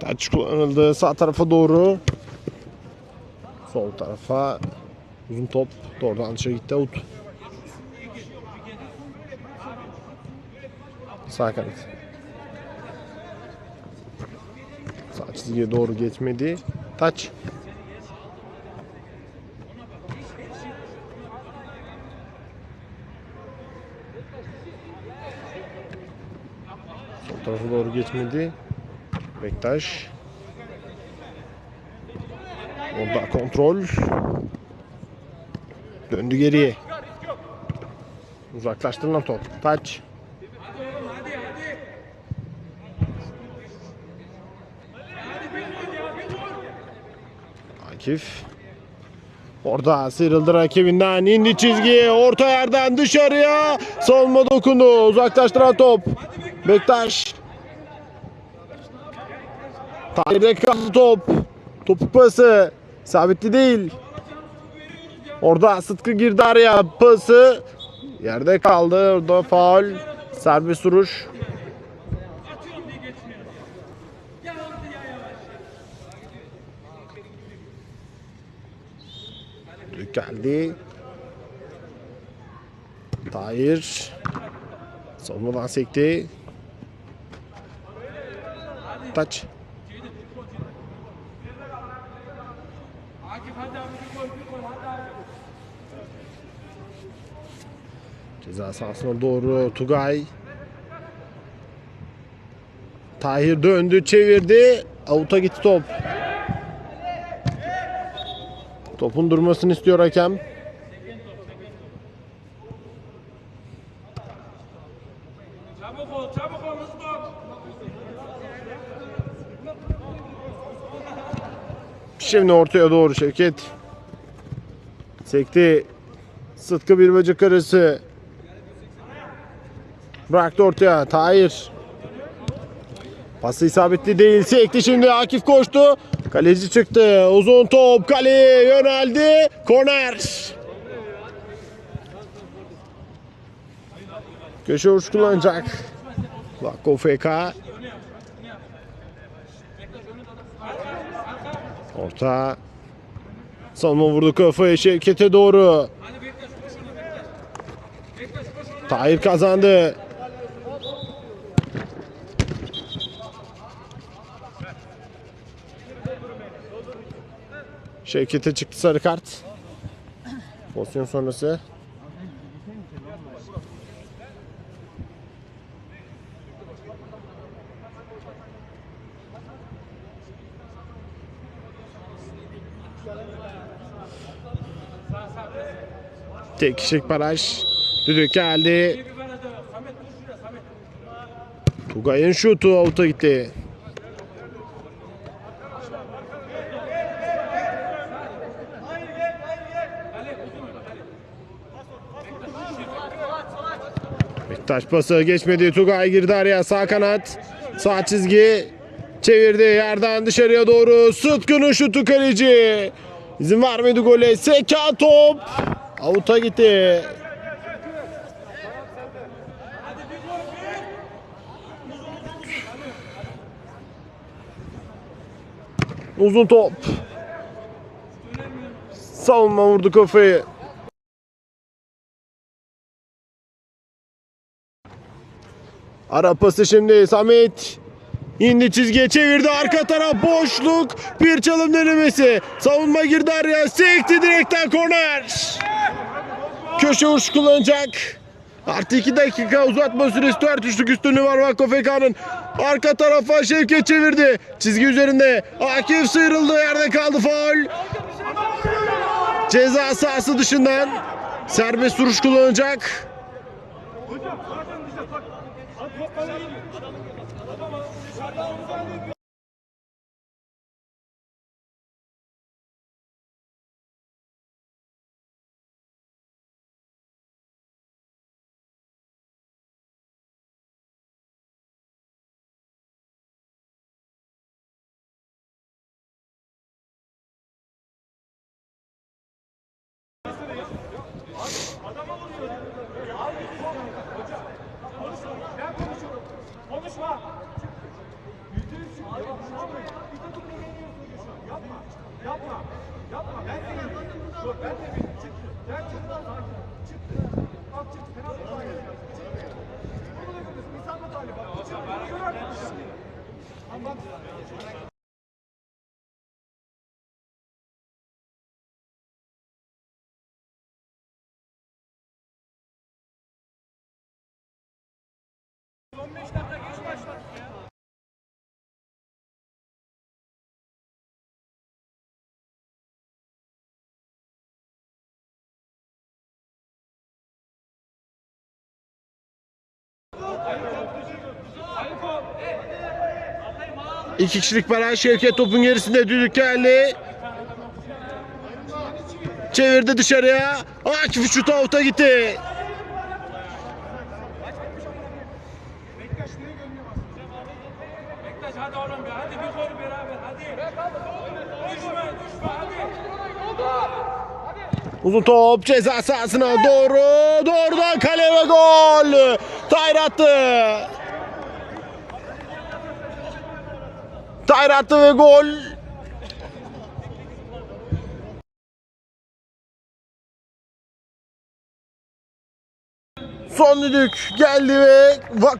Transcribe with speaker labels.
Speaker 1: Taç kullanıldı sağ tarafa doğru. Sol tarafa uzun top doğrudan dışarı gitti out. Sağ kanat. Sağ çizgiye doğru geçmedi. Taç. Sol tarafa doğru geçmedi. Bektaş. Orada kontrol. Döndü geriye. Uzaklaştırılan top. Taç. Akif. Orada sıyrıldı rakibinden indi çizgiye orta yerden dışarıya savunma dokundu uzaklaştıran top Bektaş Tahir'de kaldı top topu pası sabitli değil Orada Sıtkı girdi araya pası yerde kaldı orada faul serbest vuruş geldi. Tahir. Savunmadan sekti. Taç. Ceza sahasına doğru Tugay. Tahir döndü, çevirdi. Avuta gitti top. Topun durmasını istiyor hakem. Şimdi ortaya doğru Şevket. Sekti. Sıtkı bir bacak arası. Bıraktı ortaya. Tahir. Pası isabetli değil. Sekti şimdi. Akif koştu. Kaleci çıktı. Uzun top. Kaleye yöneldi. Korner. Köşe vuruş kullanacak. Vakko FK. Orta. Salma vurdu kafayı Şevket'e doğru. Tahir kazandı. Şevket'e çıktı sarı kart. Pozisyon sonrası. Tek kişilik baraj. Düdük geldi. Tugay'ın şutu avuta gitti. Bektaş pası geçmedi. Tugay girdi araya sağ kanat. Sağ çizgi. Çevirdi yerden dışarıya doğru. Sıtkı'nın şutu kaleci. İzin vermedi gole. Seka top. Avuta gitti. Uzun top. Savunma vurdu kafayı. Ara pası şimdi Samet. İndi çizgiye çevirdi. Arka taraf boşluk. Bir çalım denemesi. Savunma girdi araya. Sekti direkten korner. Köşe vuruş kullanacak. Artı 2 dakika uzatma süresi. 4 üçlük üstünlüğü var Vakko FK'nın arka tarafa Şevket çevirdi. Çizgi üzerinde Akif sıyrıldı yerde kaldı faul. Ceza sahası dışından serbest vuruş kullanacak
Speaker 2: Konuşma.
Speaker 1: İki kişilik baraj Şevket topun gerisinde düdük geldi. Çevirdi dışarıya. Akif şut avuta gitti.
Speaker 2: Bektaş hadi oğlum ya. Hadi bir gol beraber. Hadi. Düşme düşme hadi.
Speaker 1: Uzun top ceza sahasına doğru. Doğrudan kale ve gol. Tayr attı. Tayr attı ve gol. Son düdük geldi ve